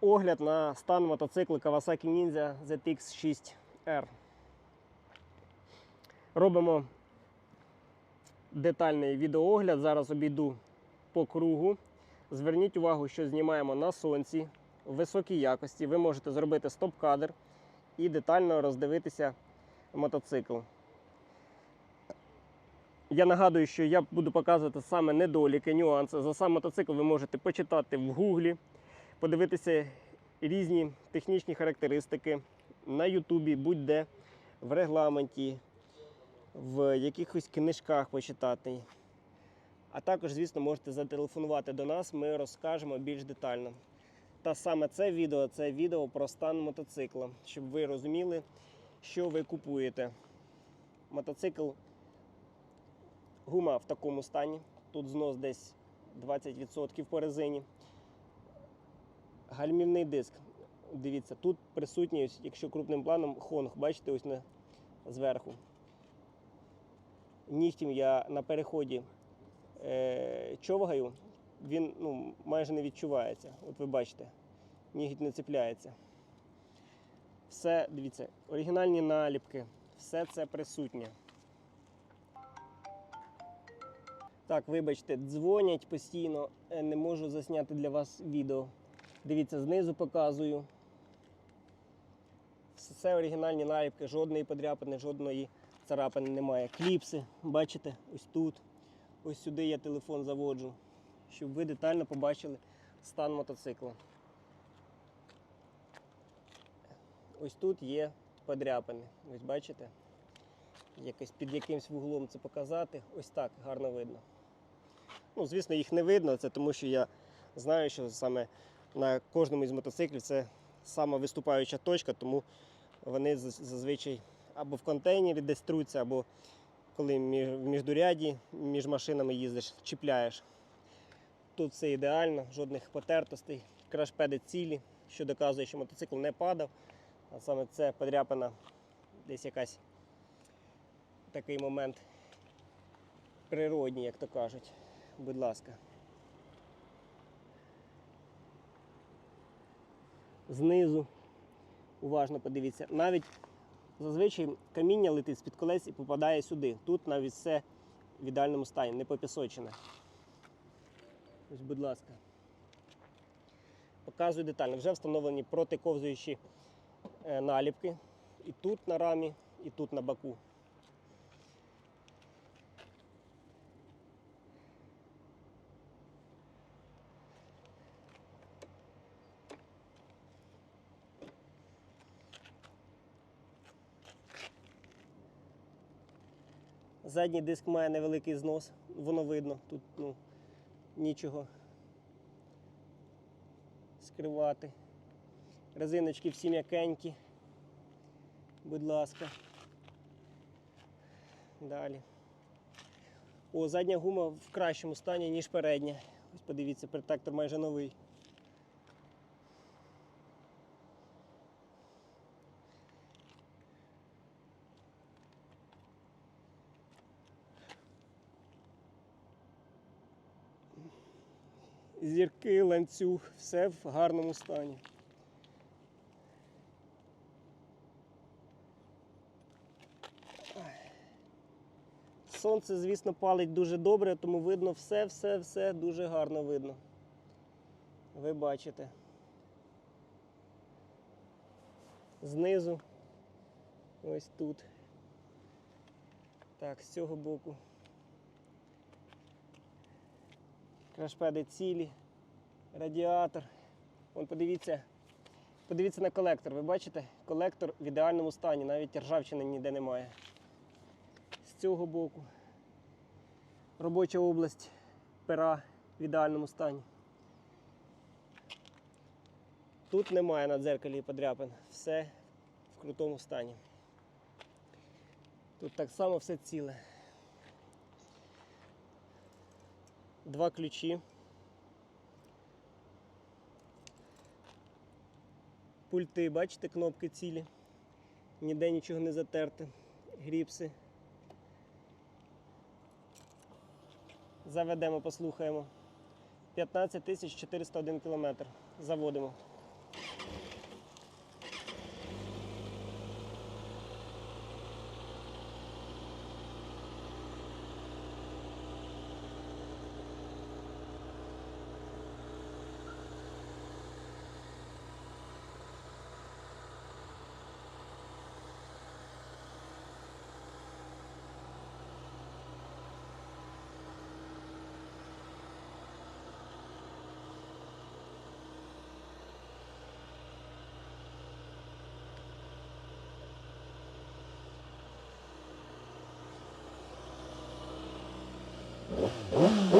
Огляд на стан мотоцикла Kawasaki Ninja ZX6R. Робимо детальний відеоогляд. Зараз обійду по кругу. Зверніть увагу, що знімаємо на сонці в високій якості. Ви можете зробити стоп-кадр і детально роздивитися мотоцикл. Я нагадую, що я буду показувати саме недоліки, нюанси. За сам мотоцикл ви можете почитати в гуглі, подивитися різні технічні характеристики на Ютубі, будь-де, в регламенті, в якихось книжках почитати. А також, звісно, можете зателефонувати до нас, ми розкажемо більш детально. Та саме це відео це відео про стан мотоцикла, щоб ви розуміли, що ви купуєте. Мотоцикл гума в такому стані. Тут знос десь 20% по резині. Гальмівний диск. Дивіться, тут присутній, якщо крупним планом, хонг, бачите, ось на, зверху. Нігтем я на переході е, човгаю, він ну, майже не відчувається. От ви бачите, нігідь не цепляється. Все, дивіться, оригінальні наліпки, все це присутнє. Так, вибачте, дзвонять постійно, е, не можу засняти для вас відео. Дивіться, знизу показую. Все оригінальні наліпки, жодної подряпини, жодної царапини немає. Кліпси, бачите, ось тут. Ось сюди я телефон заводжу, щоб ви детально побачили стан мотоцикла. Ось тут є подряпини. Ось бачите? Якось під якимсь вуглом це показати. Ось так гарно видно. Ну, звісно, їх не видно, це тому що я знаю, що саме на кожному із мотоциклів це сама виступаюча точка, тому вони зазвичай або в контейнері десь труться, або коли в міждуряді між машинами їздиш, чіпляєш. Тут все ідеально, жодних потертостей, крашпеди цілі, що доказує, що мотоцикл не падав. А саме це подряпана десь якась такий момент природній, як то кажуть. Будь ласка. Знизу уважно подивіться. Навіть зазвичай каміння летить з-під колес і попадає сюди. Тут навіть все в ідеальному стані, не попісочене. Ось, будь ласка. Показую детально. Вже встановлені протиковзуючі е, наліпки. І тут на рамі, і тут на боку. Задній диск має невеликий знос, воно видно, тут ну, нічого скривати. Резиночки всі м'якенькі. Будь ласка. Далі. О, задня гума в кращому стані, ніж передня. Ось подивіться, протектор майже новий. Зірки, ланцюг, все в гарному стані. Сонце, звісно, палить дуже добре, тому видно все, все, все дуже гарно видно. Ви бачите. Знизу. Ось тут. Так, з цього боку. Крашпеди цілі, радіатор. Вон подивіться, подивіться на колектор. Ви бачите? Колектор в ідеальному стані, навіть ржавчини ніде немає. З цього боку. Робоча область пера в ідеальному стані. Тут немає на дзеркалі подряпин. Все в крутому стані. Тут так само все ціле. Два ключі. Пульти, бачите, кнопки цілі. Ніде нічого не затерте. Гріпси. Заведемо, послухаємо. 15 401 кілометр. Заводимо. Mm-hmm.